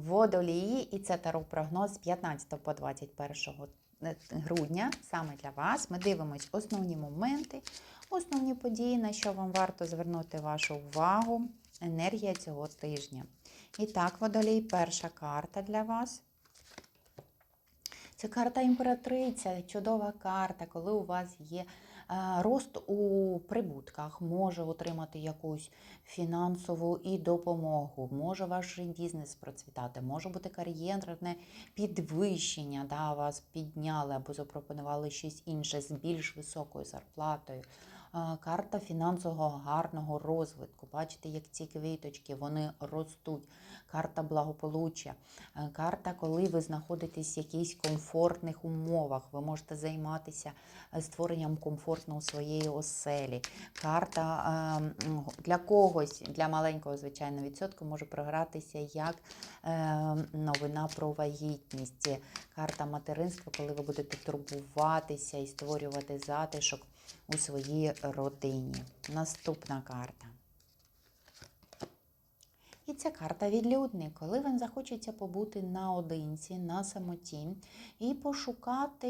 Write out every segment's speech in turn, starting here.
водолії, і це таро прогноз з 15 по 21 грудня. Саме для вас. Ми дивимось основні моменти, основні події, на що вам варто звернути вашу увагу. Енергія цього тижня. І так, водолій, перша карта для вас. Це карта імператриця, чудова карта, коли у вас є е, рост у прибутках, може отримати якусь фінансову і допомогу, може ваш бізнес процвітати, може бути кар'єрне підвищення, да, вас підняли або запропонували щось інше з більш високою зарплатою. Карта фінансового гарного розвитку. Бачите, як ці квіточки вони ростуть. Карта благополуччя. Е, Карта, коли ви знаходитесь в якихось комфортних умовах, ви можете займатися е, створенням комфортного своєї оселі. Карта е, для когось, для маленького, звичайно, відсотку може програтися як новина про вагітність. Карта материнства, коли ви будете турбуватися і створювати затишок у своїй родині. Наступна карта. І ця карта відлюдник, коли вам захочеться побути наодинці, на самоті і пошукати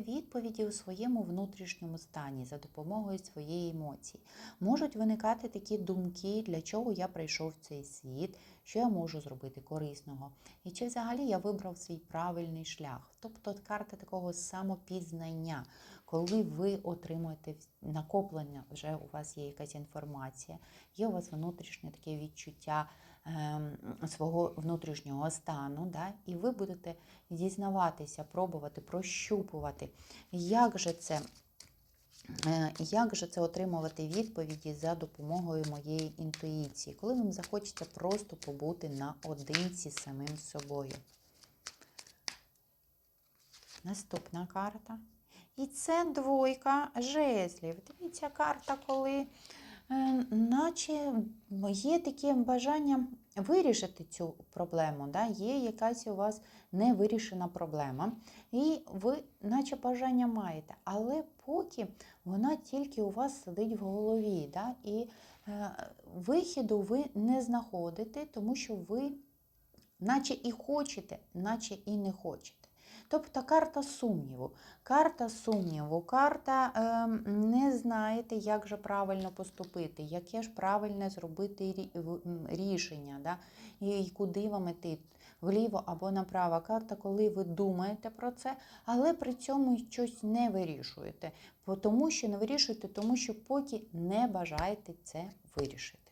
відповіді у своєму внутрішньому стані за допомогою своєї емоції. Можуть виникати такі думки, для чого я прийшов в цей світ, що я можу зробити корисного, і чи взагалі я вибрав свій правильний шлях. Тобто карта такого самопізнання, коли ви отримуєте накоплення, вже у вас є якась інформація, є у вас внутрішнє таке відчуття свого внутрішнього стану, да? і ви будете дізнаватися, пробувати, прощупувати, як же це. Е, Як же це отримувати відповіді за допомогою моєї інтуїції, коли вам захочеться просто побути наодинці з самим собою? Наступна карта. І це двойка жезлів. Дивіться, карта, коли наче є таке бажання вирішити цю проблему. Да? Є якась у вас невирішена проблема, і ви, наче бажання маєте, але поки вона тільки у вас сидить в голові. Да? І е, вихіду ви не знаходите, тому що ви, наче і хочете, наче і не хочете. Тобто карта сумніву. Карта сумніву, карта е, не знаєте, як же правильно поступити, яке ж правильне зробити рішення, да? і куди вам іти, вліво або направо. Карта, коли ви думаєте про це, але при цьому щось не вирішуєте. Тому що не вирішуєте, тому що поки не бажаєте це вирішити.